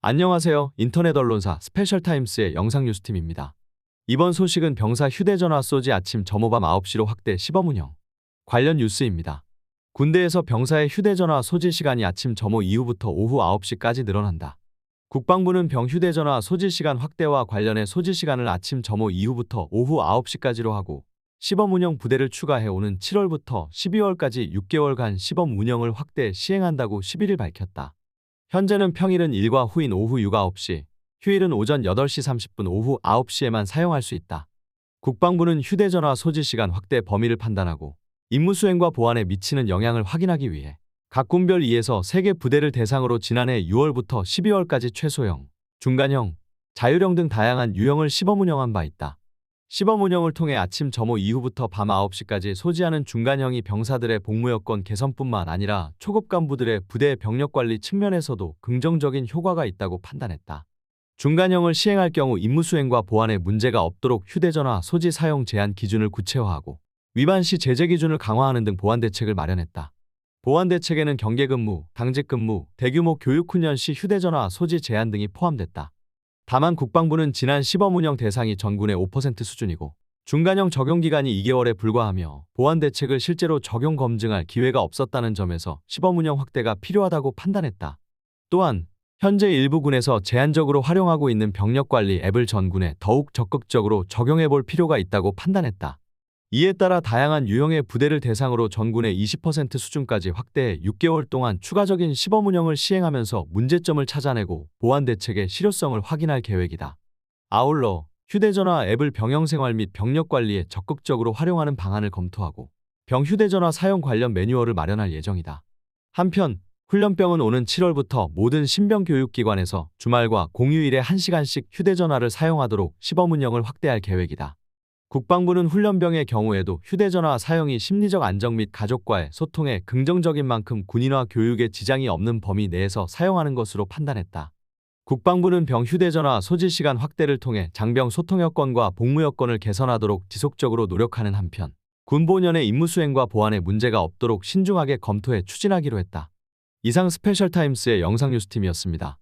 안녕하세요. 인터넷 언론사 스페셜타임스의 영상뉴스팀입니다. 이번 소식은 병사 휴대전화 쏘지 아침 점호밤 9시로 확대 시범 운영. 관련 뉴스입니다. 군대에서 병사의 휴대전화 소지 시간이 아침 점호 이후부터 오후 9시까지 늘어난다. 국방부는 병 휴대전화 소지 시간 확대와 관련해 소지 시간을 아침 점호 이후부터 오후 9시까지로 하고 시범 운영 부대를 추가해 오는 7월부터 12월까지 6개월간 시범 운영을 확대 시행한다고 11일 밝혔다. 현재는 평일은 일과 후인 오후 6, 9시, 휴일은 오전 8시 30분 오후 9시에만 사용할 수 있다. 국방부는 휴대전화 소지 시간 확대 범위를 판단하고 임무 수행과 보안에 미치는 영향을 확인하기 위해 각 군별 2에서 3개 부대를 대상으로 지난해 6월부터 12월까지 최소형, 중간형, 자율형 등 다양한 유형을 시범 운영한 바 있다. 시범 운영을 통해 아침 점호 이후부터 밤 9시까지 소지하는 중간형이 병사들의 복무 여건 개선뿐만 아니라 초급 간부들의 부대 병력 관리 측면에서도 긍정적인 효과가 있다고 판단했다. 중간형을 시행할 경우 임무 수행과 보안에 문제가 없도록 휴대전화 소지 사용 제한 기준을 구체화하고 위반 시 제재 기준을 강화하는 등 보안 대책을 마련했다. 보안 대책에는 경계 근무, 당직 근무, 대규모 교육 훈련 시 휴대전화 소지 제한 등이 포함됐다. 다만 국방부는 지난 시범 운영 대상이 전군의 5% 수준이고 중간형 적용 기간이 2개월에 불과하며 보안 대책을 실제로 적용 검증할 기회가 없었다는 점에서 시범 운영 확대가 필요하다고 판단했다. 또한 현재 일부 군에서 제한적으로 활용하고 있는 병력 관리 앱을 전군에 더욱 적극적으로 적용해 볼 필요가 있다고 판단했다. 이에 따라 다양한 유형의 부대를 대상으로 전군의 20% 수준까지 확대해 6개월 동안 추가적인 시범 운영을 시행하면서 문제점을 찾아내고 보안 대책의 실효성을 확인할 계획이다. 아울러 휴대전화 앱을 병영생활 및 병력 관리에 적극적으로 활용하는 방안을 검토하고 병 휴대전화 사용 관련 매뉴얼을 마련할 예정이다. 한편 훈련병은 오는 7월부터 모든 신병교육기관에서 주말과 공휴일에 1시간씩 휴대전화를 사용하도록 시범 운영을 확대할 계획이다. 국방부는 훈련병의 경우에도 휴대전화 사용이 심리적 안정 및 가족과의 소통에 긍정적인 만큼 군인화 교육에 지장이 없는 범위 내에서 사용하는 것으로 판단했다. 국방부는 병 휴대전화 소지 시간 확대를 통해 장병 소통 여건과 복무 여건을 개선하도록 지속적으로 노력하는 한편 군보년의 임무 수행과 보안에 문제가 없도록 신중하게 검토해 추진하기로 했다. 이상 스페셜타임스의 영상 뉴스팀이었습니다.